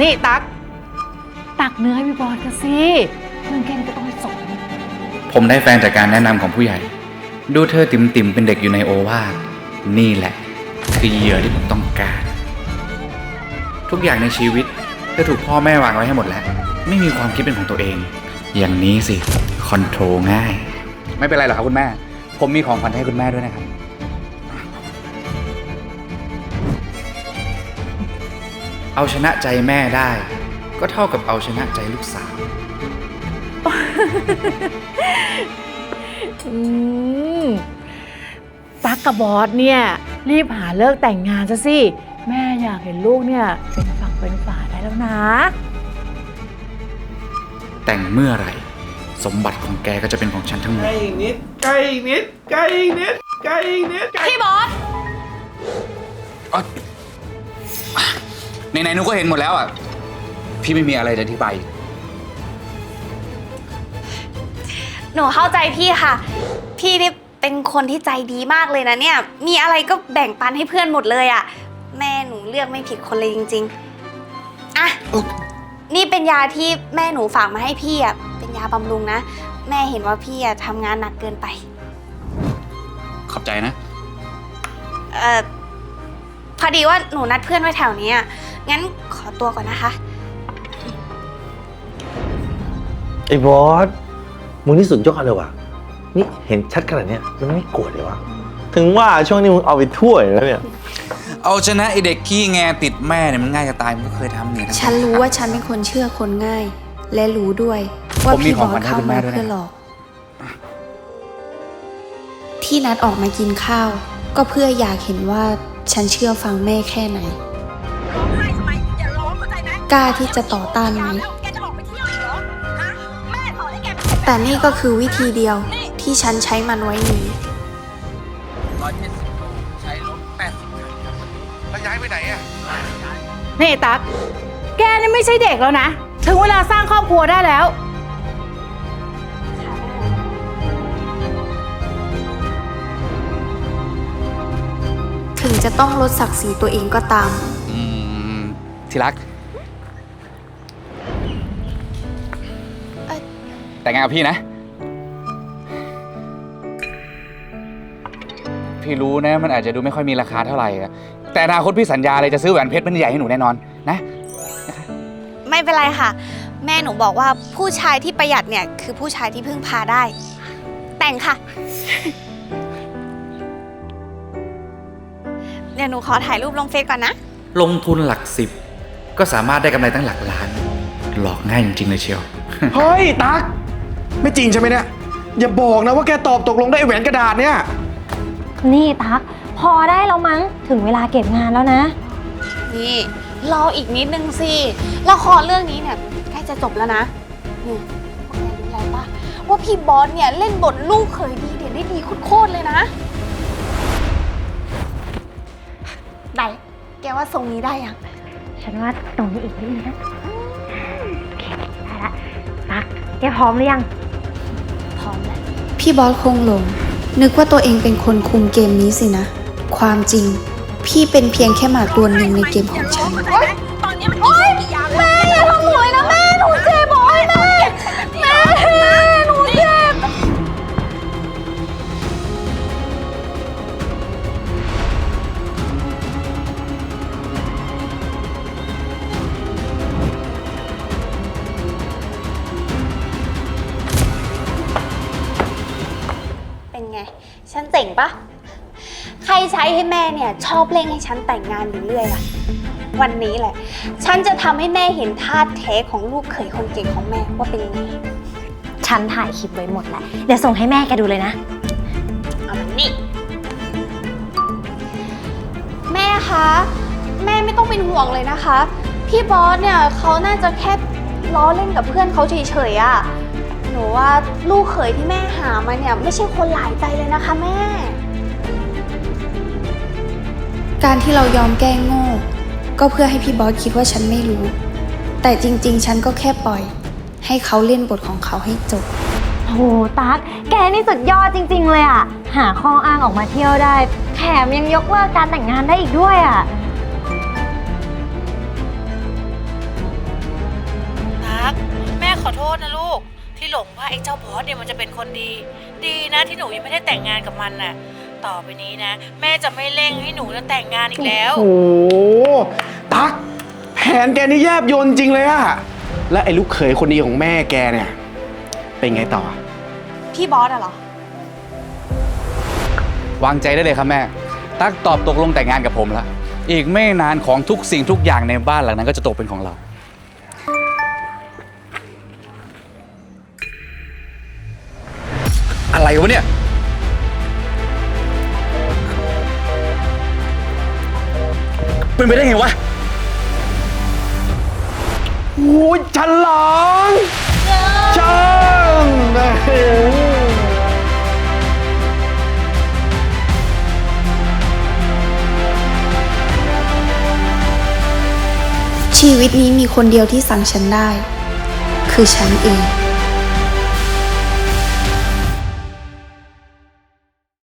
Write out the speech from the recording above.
นี่ตัก ตักเนื้อให้พี่บอสกันสิเรื่องแค่นี้ก็ต้องไปสอนผมได้แฟนจากการแนะนำของผู้ใหญ่ ดูเธอติ่มติ่มๆเป็นเด็กอยู่ในโอวาทนี่แหละ คือเหยื่อที่ผมต้องการ ทุกอย่างในชีวิตเธอถูกพ่อแม่วางไว้ให้หมดแล้ว ไม่มีความคิดเป็นของตัวเอง อย่างนี้สิคอนโทรลง่าย ไม่เป็นไรหรอกครับคุณแม่ ผมมีของขวัญให้คุณแม่ด้วยนะครับ เอาชนะใจแม่ได้ ก็เท่ากับเอาชนะใจลูกสาว อืมตักกับบอสเนี่ย รีบหาเลิกแต่งงานซะสิ แม่อยากเห็นลูกเนี่ย เป็นฝั่งเป็นฝาได้แล้วนะ แต่งเมื่อไหร่ สมบัติของแกก็จะเป็นของฉันทั้งหมดใกล้อีกนิดใกล้อีกนิดใกล้อีกนิดใกล้อีกนิดใกล้พี่บอสใน ไหนๆหนูก็เห็นหมดแล้วอะ พี่ไม่มีอะไรจะอธิบายหนูเข้าใจพี่ค่ะ พี่นี่เป็นคนที่ใจดีมากเลยนะเนี่ย มีอะไรก็แบ่งปันให้เพื่อนหมดเลยอะ่ะ แม่หนูเลือกไม่ผิดคนเลยจริงๆ อะ นี่เป็นยาที่แม่หนูฝากมาให้พี่อะ่ะ เป็นยาบำรุงนะ แม่เห็นว่าพี่อะ่ะทำงานหนักเกินไป ขอบใจนะ เอ่อ พอดีว่าหนูนัดเพื่อนไว้แถวนี้อะ งั้นขอตัวก่อนนะคะ ไอ้บอส มึงนี่สุดยอดเลยว่ะ นี่เห็นชัดขนาดเนี้ยมันไม่โกรธเลยวะ ถึงว่าช่วงนี้มึงเอาไปทั่วอยู่แล้วเนี่ย เอาชนะไอเด็กขี้แงติดแม่เนี่ยมันง่ายจะตายมันก็เคยทำเนี่ยทั้ง ฉันรู้ว่าฉันเป็นคนเชื่อคนง่าย และรู้ด้วย ว่าผมมีพี่ขบองอขวัสญให้เข้าคุณแม่มาด้วยนะ เพื่อหลอก ที่นัดออกมากินข้าว ก็เพื่ออยากเห็นว่าฉันเชื่อฟังแม่แค่ไหนร้องไห้ กล้าที่จะต่อต้านไหมแล้วแกจะออกไปเที่ยวอีกเหรอ ฮะ แม่สอนให้แกเป็นแต่นี่ก็คือวิธีเดียวที่ฉันใช้มันไว้หนีนี่ตักแกนี่ไม่ใช่เด็กแล้วนะ ถึงเวลาสร้างครอบครัวได้แล้ว ถึงจะต้องลดศักดิ์ศรีตัวเองก็ตาม อืมที่รัก แต่งงานกับพี่นะ พี่รู้นะ มันอาจจะดูไม่ค่อยมีราคาเท่าไหร่อะแต่อนาคตพี่สัญญาเลยจะซื้อแหวนเพชรเป็นใหญ่ให้หนูแน่นอนนะไม่เป็นไรค่ะ แม่หนูบอกว่าผู้ชายที่ประหยัดเนี่ยคือผู้ชายที่พึ่งพาได้ แต่งค่ะ เดี๋ยวหนูขอถ่ายรูปลงเฟซก่อนนะ ลงทุนหลักสิบ ก็สามารถได้กำไรตั้งหลักล้าน หลอกง่ายจริงๆเลยเชียว เฮ้ย ตัก ไม่จริงใช่ไหมเนี่ย อย่าบอกนะว่าแกตอบตกลงได้ไอ้แหวนกระดาษเนี่ย นี่ตัก พอได้แล้วมั้งถึงเวลาเก็บงานแล้วนะ นี่รออีกนิดนึงสิละครเรื่องนี้เนี่ยใกล้จะจบแล้วนะนี่พวกแกรู้อะไรปะว่าพี่บอสเนี่ยเล่นบทลูกเขยดีเด่นได้ดีโคตรๆเลยนะได้แกว่าทรงนี้ได้ยังฉันว่าตรงนี้อีกนิดนึงนะโอเคได้ละตักแกพร้อมหรือยัง พร้อมแล้วพี่บอสคงหลง นึกว่าตัวเองเป็นคนคุมเกมนี้สินะ ความจริง พี่เป็นเพียงแค่หมาตัวหนึ่งในเกมของฉันเข้าใจไหมตอนนี้มัน ปะใครใช้ให้แม่เนี่ยชอบเร่งให้ฉันแต่งงานอยู่เรื่อยล่ะ วันนี้แหละ ฉันจะทำให้แม่เห็นท่าแท้ของลูกเขยคนเก่งของแม่ว่าเป็นยังไงฉันถ่ายคลิปไว้หมดแล้วเดี๋ยวส่งให้แม่แกดูเลยนะ เอามันนี่ แม่คะ แม่ไม่ต้องเป็นห่วงเลยนะคะ พี่บอสเนี่ยเขาน่าจะแค่ล้อเล่นกับเพื่อนเขาเฉยๆอะ หนูว่าลูกเขยที่แม่หามาเนี่ย ไม่ใช่คนหลายใจเลยนะคะแม่ การที่เรายอมแกล้งโง่ ก็เพื่อให้พี่บอสคิดว่าฉันไม่รู้ แต่จริง ๆ ฉันก็แค่ปล่อย ให้เขาเล่นบทของเขาให้จบ โหตักแกนี่สุดยอดจริง ๆ เลยอะหาข้ออ้างออกมาเที่ยวได้ แถมยังยกเลิกการแต่งงานได้อีกด้วยอะตั๊กแม่ขอโทษนะลูก ที่หลงว่าไอ้เจ้าบอสเนี่ยมันจะเป็นคนดี ดีนะที่หนูยังไม่ได้แต่งงานกับมันน่ะ ต่อไปนี้นะ แม่จะไม่เร่งให้หนูจะแต่งงานอีกแล้ว โอ้โหตั๊กแผนแกนี่แยบยนจริงเลยอะและไอ้ลูกเขยคนดีของแม่แกเนี่ย เป็นไงต่อ พี่บอสอะเหรอ วางใจได้เลยครับแม่ ตั๊กตอบตกลงแต่งงานกับผมละอีกไม่นานของทุกสิ่งทุกอย่างในบ้านหลังนั้นก็จะตกเป็นของเรา อะไรวะเนี่ย เป็นไปได้ไงวะโอ้ยฉลองช่างชีวิตนี้มีคนเดียวที่สั่งฉันได้ คือฉันเอง